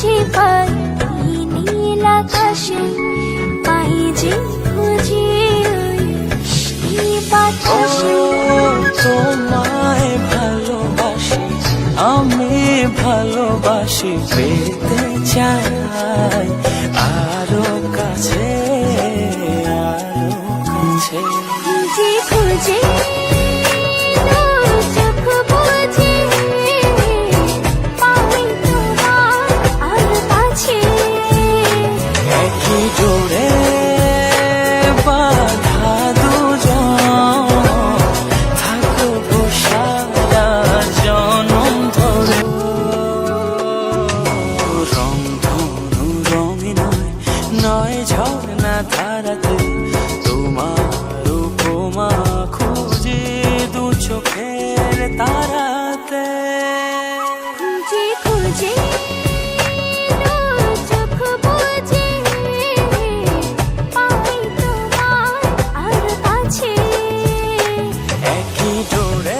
খুঁজে পাই নীল আকাশে পাই যে খুঁজে বাতাসে। তোমায় ভালোবাসি আমি ভালোবাসি পেতে চাই আরও কাছে আরও কাছে। খুঁজে খুঁজে নয় ঝর্ণা ধারাতে তোমার উপমা খুঁজে দু চোখের তারাতে। খুঁজে খুঁজে একই ডোরে